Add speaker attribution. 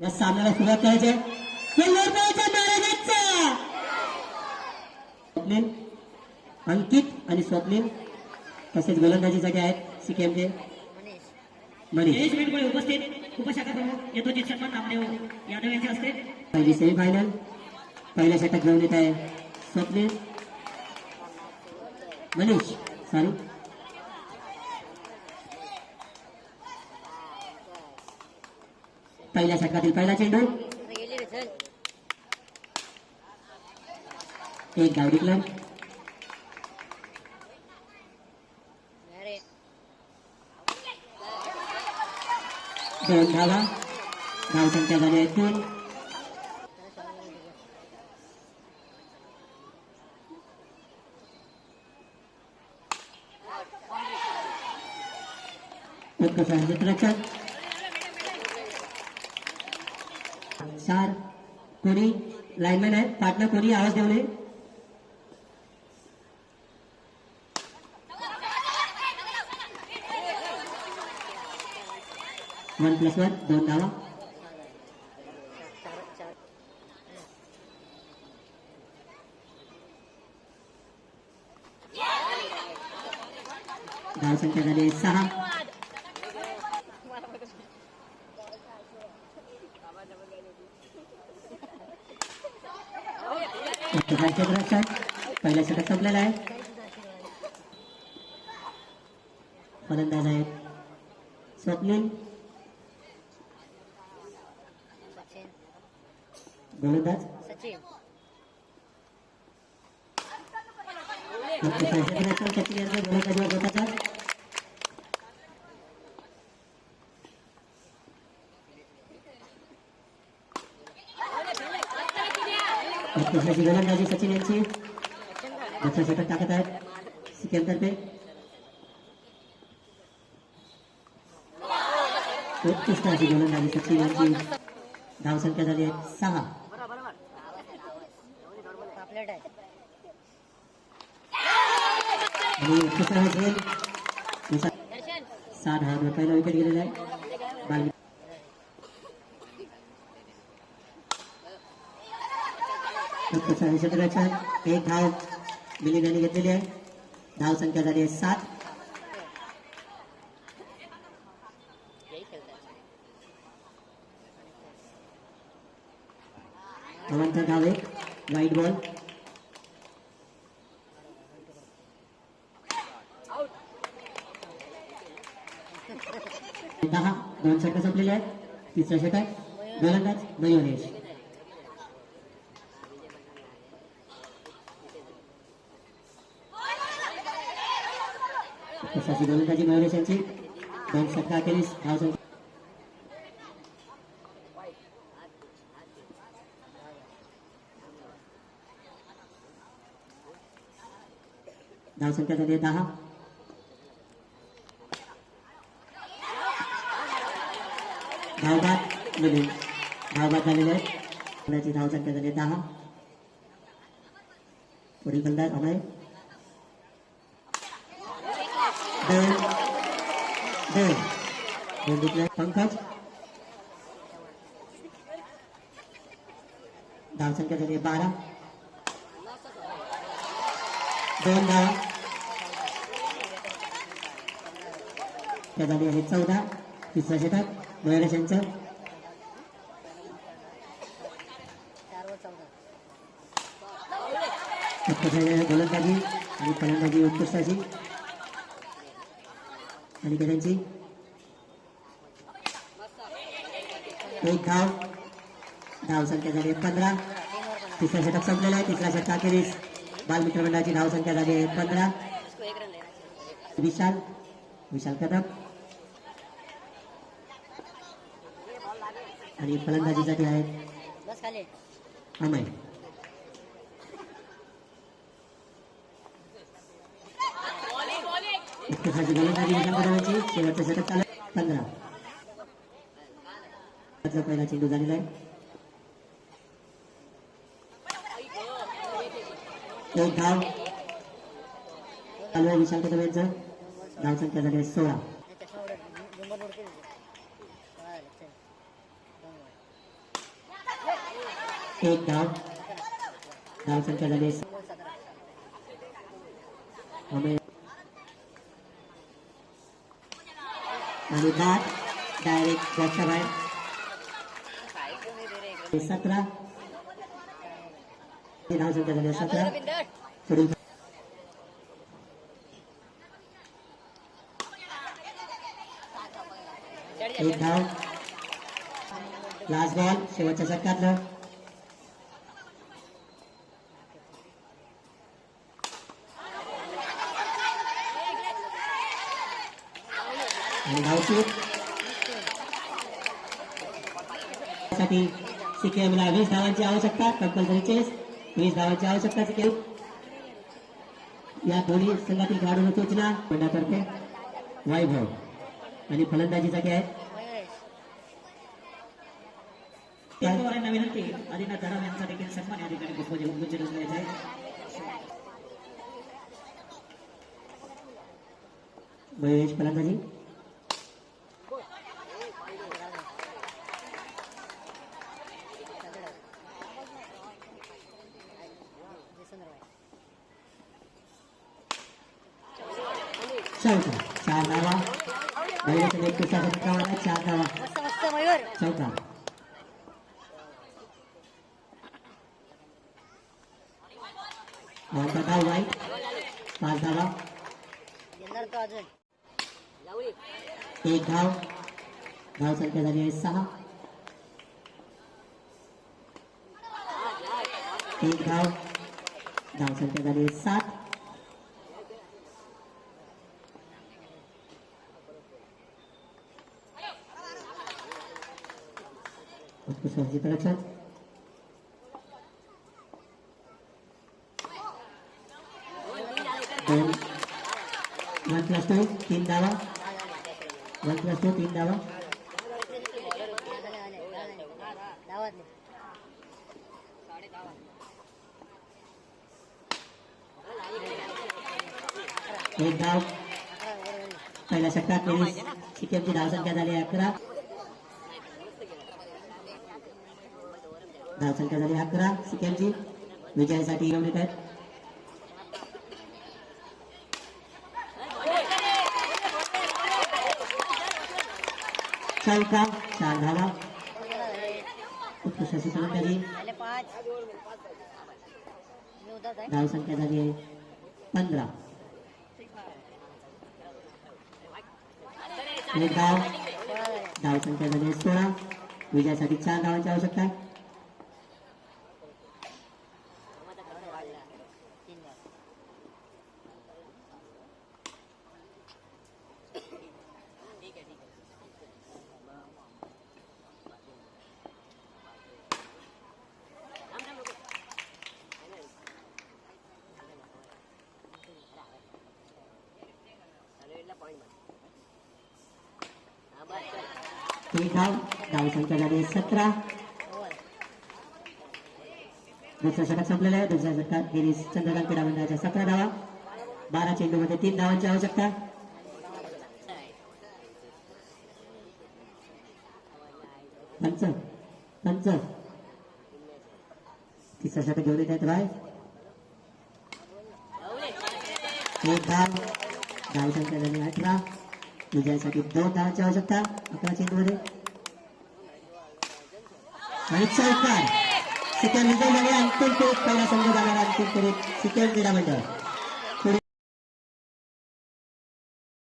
Speaker 1: या सामन्याला सुरुवात करायची आहे. स्वप्नील अंकित आणि स्वप्नील तसेच गोलंदाजीसाठी आहेत सीकेएमचे मनीष.
Speaker 2: उपस्थित. उपशाखा प्रमुख यथोचित सन्मान नामदेव यादव यांचे हस्ते.
Speaker 1: पहिली सेमीफायनल पहिल्या षटक घेऊन येत आहे स्वप्नील. मनीष सॉरी. पहिल्या षटकातील पहिला चेंडू. एक गावडी क्लब दोन धावा. धाव संख्या झाली आहे तीन उत्कृष्ट रक्षक चार कोणी? लाईनमॅन आहेत. पार्टनर कोणी? आवाज देऊ नये. वन प्लस वन दोन धावा. धाव संख्या झाली सहा. उत्कृष्ट क्षेत्ररक्षण पहिल्या षटक संपलेलं आहे फलंदाज आहेत स्वप्नील गोलंदाज उत्कृष्ट क्षेत्ररक्षण सचिन यांचा गोलंदाजीवर गोताचा उत्कृष्टाची गोलंदाजी सचिन यांची दुसरं षटक टाकत आहेत सिक्कीम तर्फे उत्कृष्ट अशी गोलंदाजी सचिन यांची धाव संख्या झाली आहे सहा आणि उत्कृष्ट हा खेळ दुसरा- सहा धावांवर पहिला विकेट गेलेला आहे आणि एक धाव घेतलेली आहे धाव संख्या झाली आहे सात धाव एक वाईट बॉल दहा, दोन षटक संपलेले आहेत. तिसरं षटक गोलंदाज मयुरेश. तशाची गोलंदाजी मयुरेश यांची दोन षटक अखेरीस धाव धाव संख्या झाली दहा धावबाद मिळून धावबाद झालेले आहेत धाव संख्या झाली दहा पुढील फलंदाज अमय देव देव दोन पंकज धावसंख्या झाली बारा दोन धाव त्या झाली आहे चौदा तिसऱ्या शेतात मयुरेश यांचं गोलंदाजी आणि फलंदाजी उत्कृष्टाची त्यांची एक धाव धाव संख्या झाली आहे पंधरा. तिसरा षटक संपलेला आहे. तिसरा षटक अखेरीस. बालमित्र मंडळाची धाव संख्या झाली आहे पंधरा. विशाल. विशाल कदम. आणि फलंदाजीसाठी आहेत अमय. उत्कृष्टाची गोलंदाजी विशाल कदमांची शेवटचं षटक चालू पंधरा पहिला चेंडू झालेला आहे एक धाव चालू आहे विशाल कदम धाव संख्या झाली आहे सोळा. एक धाव धाव संख्या झाली आणि दाट डायरेक्ट त्याच्या बाहेर सतरा धाव संख्या सतरा. पुढील एक धाव लास्ट बॉल शेवटच्या षटकातलं आणि धावचूक साठी सिक्कीमला वीस धावांची आवश्यकता कंपल्सरी चेस वीस धावांची आवश्यकता सिक्कीम या दोन्ही संघातील खेळाडूंना सूचना मंडळातर्फे वैभव आणि फलंदाजीचा खेळ आहे
Speaker 2: एक विनंती आदिनाथ जाधव यांचा देखील सन्मान या ठिकाणी पुष्पजे गुंजन द्यायचा आहे
Speaker 1: महेश फलंदाजी. चौका चार धावा महेश एक पुस्तकाचा क्रमांक आहे, चार धावा
Speaker 3: मस्त मस्त मयूर
Speaker 1: चौका धावता धाव वाईट पाच धावा
Speaker 3: येणार तो अजून
Speaker 1: एक धाव धाव संख्या झाली आहे सहा एक धाव धाव संख्या झाली आहे सात उसको सब्जी पर रखा वन प्लस टू तीन धावा वन प्लस टू तीन धावा एक धाव पहिल्या षटकात टेनिस सिक्कीमची धाव संख्या झाली अकरा धाव संख्या झाली अकरा सिक्कीमची विजयासाठी गमनीत आहेत चौका चार धावा उत्कृष्ट अशी फलंदाजी धाव संख्या झाली आहे. पंधरा. एक धाव
Speaker 3: सोळा
Speaker 1: धाव संख्या झाली आहे. सोळा. विजयासाठी चार धावांची आवश्यकता आहे. एक धाव धाव संख्या झाली सतरा. दुसऱ्या षटक संपलेला आहे. दुसऱ्या षटकात गिरीश चंद्रकांत क्रीडा मंडळाच्या सतरा धावा. बारा चेंडूमध्ये तीन धावांची आवश्यकता. पंच. पंच. तिसरा षटक घेऊन येत आहेत राय एक धाव धाव संख्या झाली अठरा. विजयासाठी दोन धावांची आवश्यकता अकरा चेंडूमध्ये आणि चौकार सिकंद विजय झाले अंतिम फेरीत पहिला संघ झाला अंतिम फेरीत क्रीडा मंडळ